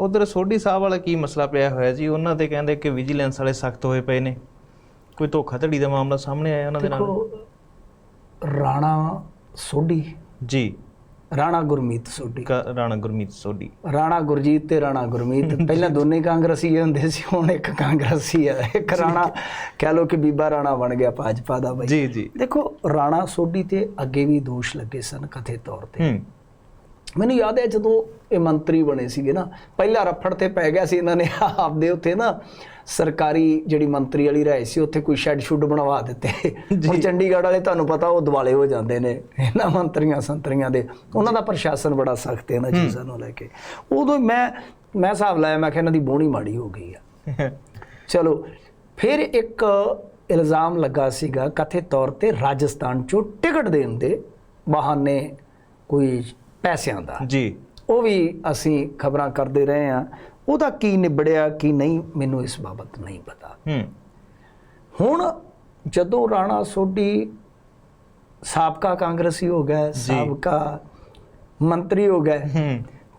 ਉਧਰ ਸੋਢੀ ਸਾਹਿਬ ਵਾਲਾ ਕੀ ਮਸਲਾ ਪਿਆ ਹੋਇਆ ਜੀ? ਉਹਨਾਂ ਤੇ ਕਹਿੰਦੇ ਕਿ ਵਿਜੀਲੈਂਸ ਵਾਲੇ ਸਖਤ ਹੋਏ ਪਏ ਨੇ। ਕੋਈ ਧੋਖਾਧੜੀ ਦਾ ਮਾਮਲਾ ਸਾਹਮਣੇ ਆਇਆ ਉਹਨਾਂ ਦੇ ਨਾਲ? ਰਾਣਾ ਸੋਢੀ। ਜੀ। ਰਾਣਾ ਗੁਰਮੀਤ ਸੋਢੀ। ਰਾਣਾ ਗੁਰਮੀਤ ਸੋਢੀ। ਰਾਣਾ ਗੁਰਜੀਤ ਤੇ ਰਾਣਾ ਗੁਰਮੀਤ। ਪਹਿਲਾਂ ਦੋਨੇ ਕਾਂਗਰਸੀ ਹੁੰਦੇ ਸੀ ਹੁਣ ਇੱਕ ਕਾਂਗਰਸੀ ਹੈ। ਇੱਕ ਰਾਣਾ ਕਹਿ ਲੋ ਕਿ ਬੀਬਾ ਰਾਣਾ ਬਣ ਗਿਆ ਭਾਜਪਾ ਦਾ ਬਾਈ। ਜੀ ਜੀ। ਦੇਖੋ ਰਾਣਾ ਸੋਢੀ ਤੇ ਅੱਗੇ ਵੀ ਦੋਸ਼ ਲੱਗੇ ਸਨ ਕਥਿਤ ਤੌਰ ਤੇ। ਹੂੰ। ਮੈਨੂੰ ਯਾਦ ਹੈ ਜਦੋਂ ਇਹ ਮੰਤਰੀ ਬਣੇ ਸੀਗੇ ਨਾ ਪਹਿਲਾ ਰਫੜ ਤੇ ਪੈ ਗਿਆ ਸੀ ਇਹਨਾਂ ਨੇ ਆਪਦੇ ਉੱਥੇ ਨਾ ਸਰਕਾਰੀ ਜਿਹੜੀ ਮੰਤਰੀ ਵਾਲੀ ਰਾਏ ਸੀ ਉੱਥੇ ਕੋਈ ਸ਼ੈੱਡ ਸ਼ੁੱਡ ਬਣਵਾ ਦਿੱਤੇ। ਹੁਣ ਚੰਡੀਗੜ੍ਹ ਵਾਲੇ ਤੁਹਾਨੂੰ ਪਤਾ ਉਹ ਦਿਵਾਲੇ ਹੋ ਜਾਂਦੇ ਨੇ ਇਹਨਾਂ ਮੰਤਰੀਆਂ ਸੰਤਰੀਆਂ ਦੇ। ਉਹਨਾਂ ਦਾ ਪ੍ਰਸ਼ਾਸਨ ਬੜਾ ਸਖਤ ਹੈ ਇਹਨਾਂ ਚੀਜ਼ਾਂ ਨੂੰ ਲੈ ਕੇ। ਉਦੋਂ ਮੈਂ ਮੈਂ ਹਿਸਾਬ ਲਾਇਆ ਮੈਂ ਕਿਹਾ ਇਹਨਾਂ ਦੀ ਬੋਣੀ ਮਾੜੀ ਹੋ ਗਈ ਆ। ਚਲੋ ਫਿਰ ਇੱਕ ਇਲਜ਼ਾਮ ਲੱਗਾ ਸੀਗਾ ਕਥਿਤ ਤੌਰ ਤੇ ਰਾਜਸਥਾਨ ਚੋਂ ਟਿਕਟ ਦੇਣ ਦੇ ਬਹਾਨੇ ਕੋਈ ਪੈਸਿਆਂ ਦਾ। ਜੀ। ਉਹ ਵੀ ਅਸੀਂ ਖਬਰਾਂ ਕਰਦੇ ਰਹੇ ਆ ਉਹਦਾ ਕੀ ਨਿਬੜਿਆ ਕੀ ਨਹੀਂ ਮੈਨੂੰ ਇਸ ਬਾਬਤ ਨਹੀਂ ਪਤਾ। ਹੂੰ। ਹੁਣ ਜਦੋਂ ਰਾਣਾ ਸੋਢੀ ਸਾਬਕਾ ਕਾਂਗਰਸੀ ਹੋ ਗਏ ਸਾਬਕਾ ਮੰਤਰੀ ਹੋ ਗਏ ਹੂੰ।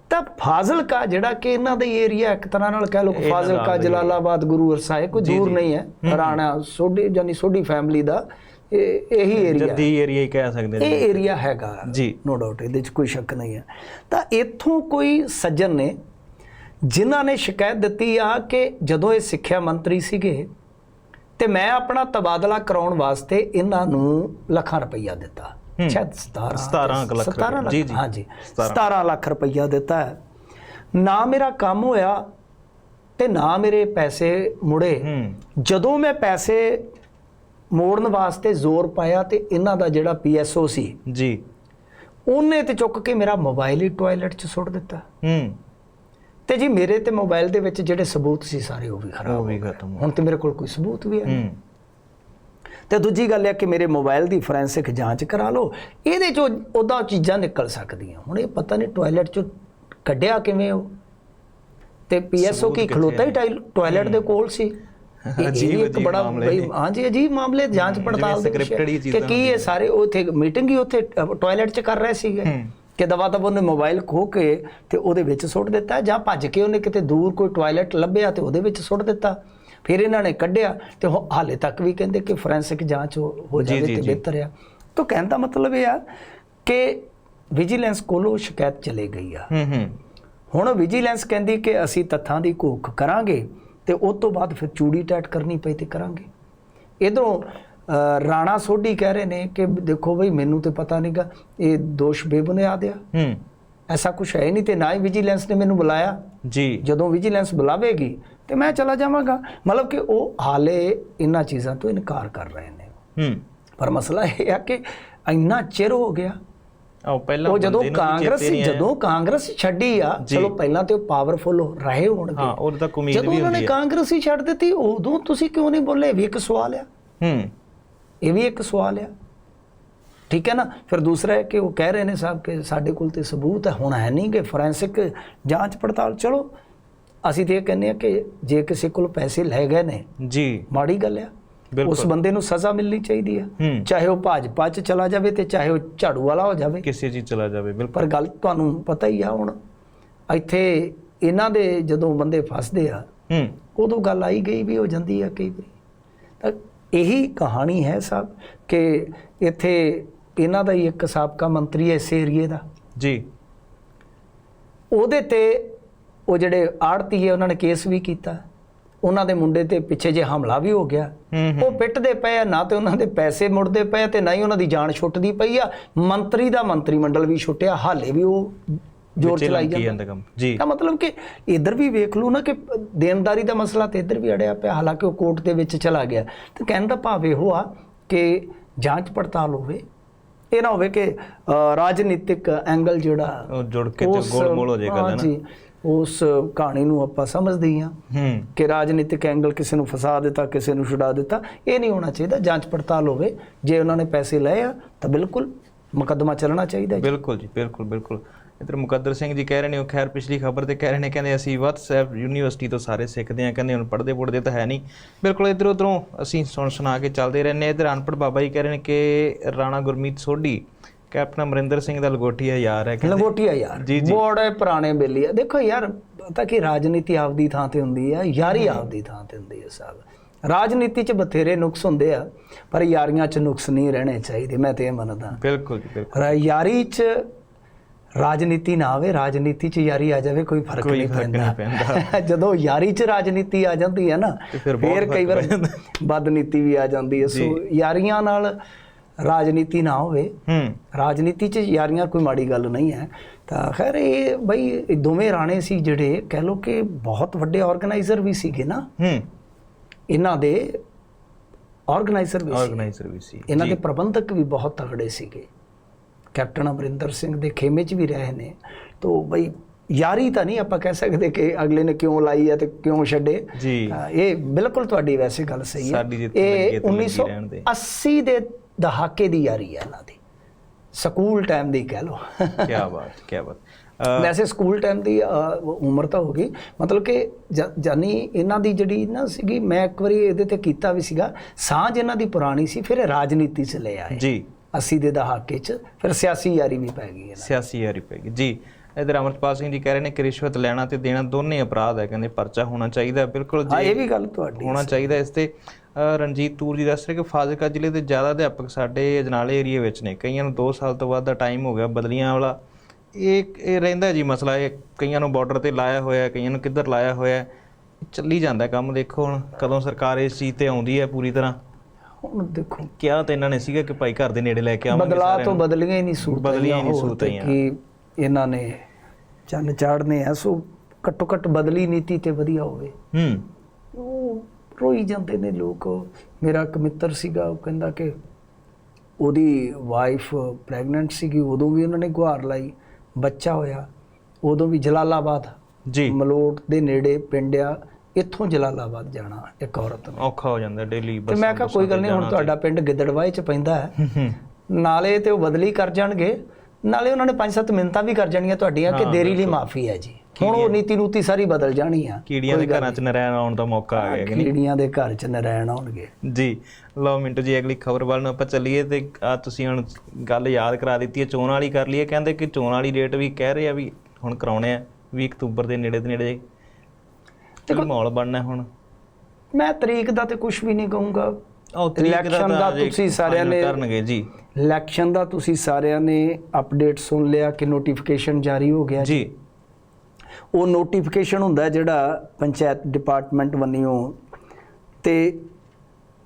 ਤਾਂ ਫਾਜ਼ਿਲਕਾ ਜਿਹੜਾ ਕਿ ਇਹਨਾਂ ਦਾ ਏਰੀਆ ਇੱਕ ਤਰ੍ਹਾਂ ਨਾਲ ਕਹਿ ਕਿ ਫਾਜ਼ਿਲਕਾ ਜਲਾਲਾਬਾਦ ਗੁਰੂ ਸਾਹਿਬ ਕੋਈ ਦੂਰ ਨਹੀਂ ਹੈ। ਰਾਣਾ ਸੋਢੀ ਜਾਨੀ ਸੋਢੀ ਫੈਮਿਲੀ ਦਾ ਇਹ ਇਹੀ ਏਰੀਆ ਜੱਦੀ ਏਰੀਆ ਹੀ ਕਹਿ ਸਕਦੇ ਨੇ ਇਹ ਏਰੀਆ ਹੈਗਾ। ਜੀ। ਨੋ ਡਾਊਟ ਇਹਦੇ 'ਚ ਕੋਈ ਸ਼ੱਕ ਨਹੀਂ ਹੈ। ਤਾਂ ਇੱਥੋਂ ਕੋਈ ਸੱਜਣ ਨੇ ਜਿਨ੍ਹਾਂ ਨੇ ਸ਼ਿਕਾਇਤ ਦਿੱਤੀ ਆ ਕਿ ਜਦੋਂ ਇਹ ਸਿੱਖਿਆ ਮੰਤਰੀ ਸੀਗੇ ਤੇ ਮੈਂ ਆਪਣਾ ਤਬਾਦਲਾ ਕਰਾਉਣ ਵਾਸਤੇ ਇਹਨਾਂ ਨੂੰ ਲੱਖਾਂ ਰੁਪਈਆ ਦਿੱਤਾ। ਸ਼ਾਇਦ 17 17 ਕੁ ਲੱਖ 17 ਰੁਪਇਆ। ਜੀ, ਜੀ। ਹਾਂਜੀ। 17 ਲੱਖ ਰੁਪਈਆ ਦਿੱਤਾ ਨਾ ਮੇਰਾ ਕੰਮ ਹੋਇਆ ਤੇ ਨਾ ਮੇਰੇ ਪੈਸੇ ਮੁੜੇ। ਜਦੋਂ ਮੈਂ ਪੈਸੇ ਮੋੜਨ ਵਾਸਤੇ ਜ਼ੋਰ ਪਾਇਆ ਤੇ ਇਹਨਾਂ ਦਾ ਜਿਹੜਾ ਪੀਐਸਓ ਸੀ ਜੀ। ਉਹਨੇ ਤੇ ਚੁੱਕ ਕੇ ਮੇਰਾ ਮੋਬਾਈਲ ਹੀ ਟਾਇਲਟ 'ਚ ਸੁੱਟ ਦਿੱਤਾ। ਹੂੰ। ਤੇ ਜੀ ਮੇਰੇ ਤੇ ਮੋਬਾਈਲ ਦੇ ਵਿੱਚ ਜਿਹੜੇ ਸਬੂਤ ਸੀ ਸਾਰੇ ਉਹ ਵੀ ਖਰਾਬ ਵੀ ਖਤਮ ਹੁਣ ਤੇ ਮੇਰੇ ਕੋਲ ਕੋਈ ਸਬੂਤ ਵੀ ਹੈ ਨਹੀਂ। ਹੂੰ। ਤੇ ਦੂਜੀ ਗੱਲ ਇਹ ਕਿ ਮੇਰੇ ਮੋਬਾਈਲ ਦੀ ਫੋਰੈਂਸਿਕ ਜਾਂਚ ਕਰਾ ਲਓ ਇਹਦੇ ਚੋਂ ਉਹਦਾ ਚੀਜ਼ਾਂ ਨਿਕਲ ਸਕਦੀਆਂ। ਹੁਣ ਇਹ ਪਤਾ ਨਹੀਂ ਟਾਇਲਟ 'ਚੋਂ ਕੱਢਿਆ ਕਿਵੇਂ ਉਹ। ਤੇ ਪੀਐਸਓ ਕੀ ਖਲੋਤਾ ਹੀ ਟਾਇਲਟ ਦੇ ਕੋਲ ਸੀ। ਅਜੀਬ- ਇੱਕ ਬੜਾ। ਹਾਂਜੀ ਅਜੀਬ ਮਾਮਲੇ ਜਾਂਚ ਪੜਤਾਲ ਦੇ ਕਿ ਕੀ ਇਹ ਸਾਰੇ ਉੱਥੇ ਮੀਟਿੰਗ ਹੀ ਉੱਥੇ ਟਾਇਲਟ 'ਚ ਕਰ ਰਹੇ ਸੀਗੇ ਕਿ ਦਵਾ ਦਵਾ ਉਹਨੇ ਮੋਬਾਈਲ ਖੋ ਕੇ ਤੇ ਉਹਦੇ ਵਿੱਚ ਸੁੱਟ ਦਿੱਤਾ ਜਾਂ ਭੱਜ ਕੇ ਉਹਨੇ ਕਿਤੇ ਦੂਰ ਕੋਈ ਟਾਇਲਟ ਲੱਭਿਆ ਤੇ ਉਹਦੇ ਵਿੱਚ ਸੁੱਟ ਦਿੱਤਾ। ਫਿਰ ਇਹਨਾਂ ਨੇ ਕੱਢਿਆ ਤੇ ਹਾਲੇ ਤੱਕ ਵੀ ਕਹਿੰਦੇ ਕਿ ਫੋਰੈਂਸਿਕ ਜਾਂਚ ਹੋ ਜਾਵੇ ਤੇ। ਬਿਹਤਰ ਆ। ਤਾਂ ਕਹਿਣ ਦਾ ਮਤਲਬ ਇਹ ਆ ਕਿ ਵਿਜੀਲੈਂਸ ਕੋਲੋਂ ਸ਼ਿਕਾਇਤ ਚਲੇ ਗਈ ਆ। ਹੂੰ ਹੂੰ। ਹੁਣ ਵਿਜੀਲੈਂਸ ਕਹਿੰਦੀ ਕਿ ਅਸੀਂ ਤੱਥਾਂ ਦੀ ਘੋਖ ਕਰਾਂਗੇ ਤੇ ਉਸ ਤੋਂ ਬਾਅਦ ਫਿਰ ਚੂੜੀ ਟੈਟ ਕਰਨੀ ਪਈ ਤੇ ਕਰਾਂਗੇ। ਇਧਰੋਂ ਰਾਣਾ ਸੋਢੀ ਕਹਿ ਰਹੇ ਨੇ ਕਿ ਦੇਖੋ ਬਈ ਮੈਨੂੰ ਤੇ ਪਤਾ ਨਹੀਂਗਾ ਇਹ ਦੋਸ਼ ਬੇਬੁਨਿਆਦ ਆ। ਹੂੰ। ਐਸਾ ਕੁਝ ਹੈ ਹੀ ਨਹੀਂ ਤੇ ਨਾ ਹੀ ਵਿਜੀਲੈਂਸ ਨੇ ਮੈਨੂੰ ਬੁਲਾਇਆ। ਜੀ। ਜਦੋਂ ਵਿਜੀਲੈਂਸ ਬੁਲਾਵੇਗੀ ਤੇ ਮੈਂ ਚਲਾ ਜਾਵਾਂਗਾ। ਮਤਲਬ ਕਿ ਉਹ ਹਾਲੇ ਇਹਨਾਂ ਚੀਜ਼ਾਂ ਤੋਂ ਇਨਕਾਰ ਕਰ ਰਹੇ ਨੇ। ਹੂੰ। ਪਰ ਮਸਲਾ ਇਹ ਆ ਕਿ ਇੰਨਾ ਚਿਰ ਹੋ ਗਿਆ ਉਹ ਪਹਿਲਾਂ ਉਹ ਜਦੋਂ ਕਾਂਗਰਸ। ਜਦੋਂ ਕਾਂਗਰਸ ਛੱਡੀ ਆ ਚਲੋ ਪਹਿਲਾਂ ਤੇ ਉਹ ਪਾਵਰਫੁਲ ਰਹੇ ਹੋਣਗੇ। ਹਾਂ ਉਹਦਾ ਤਾਂ ਉਮੀਦ ਜਦੋਂ ਵੀ ਉਹਨਾਂ ਹੁੰਦੀ ਨੇ ਹੈ ਕਾਂਗਰਸ ਹੀ ਛੱਡ ਦਿੱਤੀ ਉਦੋਂ ਤੁਸੀਂ ਕਿਉਂ ਨਹੀਂ ਬੋਲੇ? ਵੀ ਇੱਕ ਸਵਾਲ ਆ। ਹੂੰ। ਇਹ ਵੀ ਇੱਕ ਸਵਾਲ ਆ। ਠੀਕ ਹੈ ਨਾ? ਫਿਰ ਦੂਸਰਾ ਹੈ ਕਿ ਉਹ ਕਹਿ ਰਹੇ ਨੇ ਸਾਹਿਬ ਕਿ ਸਾਡੇ ਕੋਲ ਤੇ ਸਬੂਤ ਹੈ ਹੁਣ ਹੈ ਨਹੀਂ ਕਿ ਫੋਰੈਂਸਿਕ ਜਾਂਚ ਪੜਤਾਲ। ਚਲੋ ਅਸੀਂ ਤੇ ਇਹ ਕਹਿੰਦੇ ਆ ਕਿ ਜੇ ਕਿਸੇ ਕੋਲ ਪੈਸੇ ਲੈ ਗਏ ਨੇ ਜੀ। ਮਾੜੀ ਗੱਲ ਆ। ਉਸ ਬੰਦੇ ਨੂੰ ਸਜ਼ਾ ਮਿਲਣੀ ਚਾਹੀਦੀ ਹੂੰ। ਚਾਹੇ ਉਹ ਭਾਜਪਾ 'ਚ ਚਲਾ ਜਾਵੇ ਤੇ ਚਾਹੇ ਉਹ ਝਾੜੂ ਵਾਲਾ ਹੋ ਜਾਵੇ। ਕਿਸੇ ਚੀਜ਼ ਚਲਾ ਜਾਵੇ ਬਿਲਕੁਲ। ਪਰ ਗੱਲ ਤੁਹਾਨੂੰ ਪਤਾ ਹੀ ਆ ਹੁਣ ਇੱਥੇ ਇਹਨਾਂ ਦੇ ਜਦੋਂ ਬੰਦੇ ਫਸਦੇ ਆ ਹੂੰ। ਉਦੋਂ ਗੱਲ ਆਈ ਗਈ ਵੀ ਹੋ ਜਾਂਦੀ ਆ ਕਈ ਵਾਰੀ। ਤਾਂ ਇਹੀ ਕਹਾਣੀ ਹੈ ਸਭ ਕਿ ਇੱਥੇ ਇਹਨਾਂ ਦਾ ਹੀ ਇੱਕ ਸਾਬਕਾ ਮੰਤਰੀ ਹੈ ਇਸ ਏਰੀਏ ਦਾ। ਜੀ। ਉਹਦੇ ਤੇ ਉਹ ਜਿਹੜੇ ਆੜਤੀ ਹੈ ਉਹਨਾਂ ਨੇ ਕੇਸ ਵੀ ਕੀਤਾ। ਉਹਨਾਂ ਦੇ ਮੁੰਡੇ ਤੇ ਪਿੱਛੇ ਜੇ ਹਮਲਾ ਵੀ ਹੋ ਗਿਆ। ਉਹ ਪਿੱਟਦੇ ਪਏ ਆ ਨਾ ਤੇ ਉਹਨਾਂ ਦੇ ਪੈਸੇ ਮੁੜਦੇ ਪਏ ਤੇ ਨਾ ਹੀ ਉਹਨਾਂ ਦੀ ਜਾਨ ਛੁੱਟਦੀ ਪਈ ਆ। ਮੰਤਰੀ ਦਾ ਮੰਤਰੀ ਮੰਡਲ ਵੀ ਛੁੱਟਿਆ ਹਾਲੇ ਵੀ ਉਹ ਜ਼ੋਰ ਚਲਾਈ ਜਾਂਦਾ। ਕੰਮ ਜੀ। ਤਾਂ ਮਤਲਬ ਕਿ ਇਧਰ ਵੀ ਵੇਖ ਲਓ ਨਾ ਕਿ ਦੇਣਦਾਰੀ ਦਾ ਮਸਲਾ ਤੇ ਇਧਰ ਵੀ ਅੜਿਆ ਪਿਆ ਹਾਲਾਂਕਿ ਉਹ ਕੋਰਟ ਦੇ ਵਿੱਚ ਚਲਾ ਗਿਆ। ਤੇ ਕਹਿਣ ਦਾ ਭਾਵ ਇਹੋ ਆ ਕਿ ਜਾਂਚ ਪੜਤਾਲ ਹੋਵੇ ਇਹ ਨਾ ਹੋਵੇ ਕਿ ਰਾਜਨੀਤਿਕ ਐਂਗਲ ਜਿਹੜਾ ਜੁੜ ਕੇ ਤੇ ਗੋਲ ਮੋਲ ਹੋ ਜਾਏ ਗੱਲ ਹੈ ਨਾ? ਹਾਂਜੀ, ਉਸ ਕਹਾਣੀ ਨੂੰ ਆਪਾਂ ਸਮਝਦੇ ਹੀ ਕਿ ਰਾਜਨੀਤਿਕ ਐਂਗਲ ਕਿਸੇ ਨੂੰ ਫਸਾ ਦਿੱਤਾ ਕਿਸੇ ਨੂੰ ਛੁਡਾ ਦਿੱਤਾ ਇਹ ਨਹੀਂ ਹੋਣਾ ਚਾਹੀਦਾ ਜਾਂਚ ਪੜਤਾਲ ਹੋਵੇ। ਜੇ ਉਹਨਾਂ ਨੇ ਪੈਸੇ ਲਏ ਆ ਤਾਂ ਬਿਲਕੁਲ ਮੁਕੱਦਮਾ ਚੱਲਣਾ ਚਾਹੀਦਾ ਜੀ। ਬਿਲਕੁਲ ਜੀ ਬਿਲਕੁਲ ਬਿਲਕੁਲ। ਇਧਰ ਮੁਕੱਦਰ ਸਿੰਘ ਜੀ ਕਹਿ ਰਹੇ ਨੇ ਉਹ ਖੈਰ ਪਿਛਲੀ ਖਬਰ ਤੇ ਕਹਿ ਰਹੇ ਨੇ ਕਹਿੰਦੇ ਅਸੀਂ WhatsApp ਯੂਨੀਵਰਸਿਟੀ ਤੋਂ ਸਾਰੇ ਸਿੱਖਦੇ ਆ ਕਹਿੰਦੇ ਹੁਣ ਪੜ੍ਹਦੇ ਪੁੜਦੇ ਤਾਂ ਹੈ ਨਹੀਂ। ਬਿਲਕੁਲ ਇਧਰ ਉਧਰੋਂ ਅਸੀਂ ਸੁਣ ਸੁਣਾ ਕੇ ਚੱਲਦੇ ਰਹਿੰਦੇ ਇਧਰ ਅਨਪੜ੍ਹ ਬਾਬਾ ਜੀ ਕਹਿ ਰਹੇ ਨੇ ਕਿ ਰਾਣਾ ਗੁਰਮੀਤ ਸੋਢੀ ਕੈਪਟਨ ਅਮਰਿੰਦਰ ਸਿੰਘ ਦਾ ਲਗੋਟੀਆ ਯਾਰ ਹੈ ਕਹਿੰਦੇ। ਲੰਗੋਟੀਆ ਯਾਰ। ਬੜੇ ਪੁਰਾਣੇ ਬੇਲੀ ਆ। ਦੇਖੋ ਯਾਰ ਪਤਾ ਕਿ ਰਾਜਨੀਤੀ ਆਪਦੀ ਥਾਂ ਤੇ ਹੁੰਦੀ ਹੈ ਯਾਰੀ ਆਪਦੀ ਥਾਂ ਤੇ ਹੁੰਦੀ ਹੈ ਸਾਹਿਬ ਰਾਜਨੀਤੀ 'ਚ ਬਥੇਰੇ ਨੁਕਸ ਹੁੰਦੇ ਆ ਪਰ ਯਾਰੀਆਂ 'ਚ ਨੁਕਸ ਨਹੀਂ ਰਹਿਣੇ ਚਾਹੀਦੇ ਮੈਂ ਤੇ ਇਹ ਮੰਨਦਾ। ਬਿਲਕੁਲ ਜੀ ਬਿਲਕੁਲ। ਯਾਰੀ 'ਚ ਰਾਜਨੀਤੀ ਨਾ ਆਵੇ ਰਾਜਨੀਤੀ 'ਚ ਯਾਰੀ ਆ ਜਾਵੇ ਕੋਈ ਫ਼ਰਕ ਨਹੀਂ ਪੈਂਦਾ। ਜਦੋਂ ਯਾਰੀ 'ਚ ਰਾਜਨੀਤੀ ਆ ਜਾਂਦੀ ਹੈ ਨਾ ਫਿਰ ਕਈ ਵਾਰ। ਬਦਨੀਤੀ ਵੀ ਆ ਜਾਂਦੀ ਹੈ ਸੋ ਯਾਰੀਆਂ ਨਾਲ ਰਾਜਨੀਤੀ ਨਾ ਹੋਵੇ। ਹੂੰ। ਰਾਜਨੀਤੀ 'ਚ ਯਾਰੀਆਂ ਕੋਈ ਮਾੜੀ ਗੱਲ ਨਹੀਂ ਹੈ। ਤਾਂ ਖੈਰ ਇਹ ਬਈ ਦੋਵੇਂ ਰਾਣੇ ਸੀ ਜਿਹੜੇ ਕਹਿ ਲੋ ਕਿ ਬਹੁਤ ਵੱਡੇ ਆਰਗੇਨਾਈਜ਼ਰ ਵੀ ਸੀਗੇ ਨਾ। ਹੂੰ। ਇਹਨਾਂ ਦੇ ਆਰਗੇਨਾਈਜ਼ਰ ਵੀ ਸੀ। ਆਰਗੇਨਾਈਜ਼ਰ ਵੀ ਸੀ। ਇਹਨਾਂ ਦੇ ਪ੍ਰਬੰਧਕ ਵੀ ਬਹੁਤ ਤਗੜੇ ਸੀਗੇ। ਕੈਪਟਨ ਅਮਰਿੰਦਰ ਸਿੰਘ ਦੇ ਖੇਮੇ 'ਚ ਵੀ ਰਹੇ ਨੇ। ਤੋਂ ਬਈ ਯਾਰੀ ਤਾਂ ਨਹੀਂ ਆਪਾਂ ਕਹਿ ਸਕਦੇ ਕਿ ਅਗਲੇ ਨੇ ਕਿਉਂ ਲਾਈ ਹੈ ਤੇ ਕਿਉਂ ਛੱਡੇ। ਜੀ। ਇਹ ਬਿਲਕੁਲ ਤੁਹਾਡੀ ਵੈਸੇ ਗੱਲ ਸਹੀ ਹੈ। ਇਹ ਹੈ ਤਾਂ ਲੱਗੀ ਰਹਿਣ ਦੇ। 1980 ਦੇ ਦਹਾਕੇ ਦੀ ਯਾਰੀ ਹੈ ਇਹਨਾਂ ਦੀ। ਸਕੂਲ ਟਾਈਮ ਦੀ ਕਹਿ ਲਓ। ਕੀ ਬਾਤ ਕੀ ਬਾਤ। ਵੈਸੇ ਸਕੂਲ ਟਾਈਮ ਦੀ ਉਮਰ ਤਾਂ ਹੋ ਗਈ। ਮਤਲਬ ਕਿ ਜਾਨੀ ਇਹਨਾਂ ਦੀ ਜਿਹੜੀ ਨਾ ਸੀਗੀ ਮੈਂ ਇੱਕ ਵਾਰੀ ਇਹਦੇ ਤੇ ਕੀਤਾ ਵੀ ਸੀਗਾ। ਸਾਂਝ ਇਹਨਾਂ ਦੀ ਪੁਰਾਣੀ ਸੀ ਫਿਰ ਰਾਜਨੀਤੀ ਚ ਲੈ ਆਏ। ਜੀ। 80 ਦੇ ਦਹਾਕੇ ਚ ਫਿਰ ਸਿਆਸੀ ਯਾਰੀ ਵੀ ਪੈ ਗਈ ਇਹਨਾਂ ਸਿਆਸੀ ਯਾਰੀ ਪੈ ਗਈ। ਜੀ ਇਧਰ ਅਮਰਪਾਲ ਸਿੰਘ ਜੀ ਕਹਿ ਰਹੇ ਨੇ ਕਿ ਰਿਸ਼ਵਤ ਲੈਣਾ ਤੇ ਦੇਣਾ ਦੋਨੇ ਅਪਰਾਧ ਹੈ। ਕਹਿੰਦੇ ਪਰਚਾ ਹੋਣਾ ਚਾਹੀਦਾ ਬਿਲਕੁਲ ਹਾਂ ਜੀ। ਇਹ ਵੀ ਗੱਲ ਤੁਹਾਡੀ ਹੋਣਾ ਚਾਹੀਦਾ ਇਸ ਤੇ। ਰਣਜੀਤ ਤੂਰ ਜੀ ਦੱਸ ਰਹੇ ਕਿ ਫਾਜ਼ਿਲਕਾ ਜ਼ਿਲ੍ਹੇ ਦੇ ਜ਼ਿਆਦਾ ਅਧਿਆਪਕ ਸਾਡੇ ਅਜਨਾਲੇ ਏਰੀਆ ਵਿੱਚ ਨੇ। ਕਈਆਂ ਨੂੰ 2 ਸਾਲ ਤੋਂ ਬਾਅਦ ਦਾ ਟਾਈਮ ਹੋ ਗਿਆ ਬਦਲੀਆਂ ਵਾਲਾ। ਇਹ ਇਹ ਰਹਿੰਦਾ ਜੀ ਮਸਲਾ ਇਹ ਕਈਆਂ ਨੂੰ ਬਾਰਡਰ ਤੇ ਲਾਇਆ ਹੋਇਆ ਕਈਆਂ ਨੂੰ ਕਿੱਧਰ ਲਾਇਆ ਹੋਇਆ ਚੱਲੀ ਜਾਂਦਾ ਕੰਮ ਦੇਖੋ ਹੁਣ ਕਦੋਂ ਸਰਕਾਰ ਇਸ ਚੀਜ਼ ਤੇ ਆਉਂਦੀ ਹੈ ਪੂਰੀ ਤਰ੍ਹਾਂ। ਹੁਣ ਦੇਖੋ। ਕਿਹਾ ਤਾਂ ਇਹਨਾਂ ਨੇ ਸੀਗਾ ਕਿ ਭਾਈ ਘਰ ਦੇ ਨੇੜੇ ਲੈ ਕੇ ਆਵਾਂਗੇ ਬਦਲਾ ਤੋਂ। ਬਦਲੀਆਂ ਹੀ ਨਹੀਂ ਸੂਰਤਾਂ ਬਦਲੀਆਂ ਹੀ ਨਹੀਂ ਸੂਰਤਾਂ। ਕੀ ਇਹਨਾਂ ਨੇ ਚੰਨ ਚਾੜਨੇ ਆ ਸੋ ਘੱਟੋ ਘੱਟ ਬਦਲੀ ਨੀਤੀ ਤੇ ਵਧੀਆ ਹੋਵੇ। ਹੂੰ। ਰੋਈ ਜਾਂਦੇ ਨੇ ਲੋਕ। ਮੇਰਾ ਇੱਕ ਮਿੱਤਰ ਸੀਗਾ ਉਹ ਕਹਿੰਦਾ ਕਿ ਉਹਦੀ ਵਾਈਫ ਪ੍ਰੈਗਨੈਂਟ ਸੀਗੀ ਉਦੋਂ ਵੀ ਉਹਨਾਂ ਨੇ ਗੁਹਾਰ ਲਾਈ ਬੱਚਾ ਹੋਇਆ ਉਦੋਂ ਵੀ ਜਲਾਲਾਬਾਦ ਜੀ। ਮਲੋਟ ਦੇ ਨੇੜੇ ਪਿੰਡ ਆ ਇੱਥੋਂ ਜਲਾਲਾਬਾਦ ਜਾਣਾ ਇੱਕ ਔਰਤ ਨੇ। ਔਖਾ ਹੋ ਜਾਂਦਾ ਡੇਲੀ ਤੇ ਮੈਂ ਕਿਹਾ ਕੋਈ ਗੱਲ ਨਹੀਂ ਹੁਣ ਤੁਹਾਡਾ ਪਿੰਡ ਗਿੱਦੜਵਾਏ ਚ ਪੈਂਦਾ ਹੈ। ਨਾਲੇ ਤੇ ਉਹ ਬਦਲੀ ਕਰ ਜਾਣਗੇ ਨਾਲੇ ਉਹਨਾਂ ਨੇ ਪੰਜ ਸੱਤ ਮਿੰਤਾਂ ਵੀ ਕਰ ਜਾਣੀਆਂ ਤੁਹਾਡੀਆਂ ਕਿ ਦੇਰੀ ਲਈ ਮਾਫੀ ਹੈ ਜੀ। ਹੁਣ ਉਹ ਨੀਤੀ ਨੂਤੀ ਸਾਰੀ ਬਦਲ ਜਾਣੀ ਆ। ਕੀੜੀਆਂ ਦੇ ਘਰਾਂ 'ਚ ਨਰੈਣ ਆਉਣ ਦਾ ਮੌਕਾ ਆ ਗਿਆ ਕਿ ਕੀੜੀਆਂ ਦੇ ਘਰ ਚ ਨਰੈਣ ਆਉਣਗੇ। ਜੀ ਲਓ ਮਿੰਟੂ ਜੀ ਅਗਲੀ ਖਬਰ ਵੱਲ ਨੂੰ ਆਪਾਂ ਚੱਲੀਏ ਤੇ ਆ ਤੁਸੀਂ ਹੁਣ ਗੱਲ ਯਾਦ ਕਰਾ ਦਿੱਤੀ ਹੈ ਚੋਣ ਵਾਲੀ ਕਰ ਲਈਏ। ਕਹਿੰਦੇ ਕਿ ਚੋਣ ਵਾਲੀ ਡੇਟ ਵੀ ਕਹਿ ਰਹੇ ਆ ਵੀ ਹੁਣ ਕਰਾਉਣੇ ਆ 20 ਅਕਤੂਬਰ ਦੇ ਨੇੜੇ ਦੇ ਨੇੜੇ ਤੇ ਮਾਹੌਲ ਬਣਨਾ ਹੁਣ। ਮੈਂ ਤਰੀਕ ਦਾ ਤੇ ਕੁਝ ਵੀ ਨਹੀਂ ਕਹੂੰਗਾ। ਉਹ ਤਰੀਕ ਦਾ ਤੁਸੀਂ ਸਾਰਿਆਂ ਨੇ- ਕਰਨਗੇ ਜੀ। ਇਲੈਕਸ਼ਨ ਦਾ ਤੁਸੀਂ ਸਾਰਿਆਂ ਨੇ ਅਪਡੇਟ ਸੁਣ ਲਿਆ ਕਿ ਨੋਟੀਫਿਕੇਸ਼ਨ ਜਾਰੀ ਹੋ ਗਿਆ ਜੀ। ਉਹ ਨੋਟੀਫਿਕੇਸ਼ਨ ਹੁੰਦਾ ਜਿਹੜਾ ਪੰਚਾਇਤ ਡਿਪਾਰਟਮੈਂਟ ਵੱਲੋਂ ਤੇ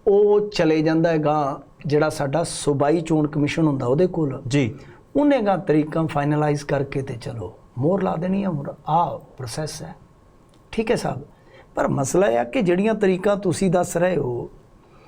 ਉਹ ਚਲੇ ਜਾਂਦਾ ਹੈਗਾ ਜਿਹੜਾ ਸਾਡਾ ਸੂਬਾਈ ਚੋਣ ਕਮਿਸ਼ਨ ਹੁੰਦਾ ਉਹਦੇ ਕੋਲ। ਜੀ। ਉਹਨੇ ਗਾ ਤਰੀਕਾਂ ਫਾਈਨਲਾਈਜ਼ ਕਰਕੇ ਤੇ ਚਲੋ ਮੋਹਰ ਲਾ ਦੇਣੀ ਹੈ ਹੁਣ ਆ ਪ੍ਰੋਸੈਸ ਹੈ। ਠੀਕ ਹੈ ਸਾਹਿਬ। ਪਰ ਮਸਲਾ ਇਹ ਆ ਕਿ ਜਿਹੜੀਆਂ ਤਰੀਕਾਂ ਤੁਸੀਂ ਦੱਸ ਰਹੇ ਹੋ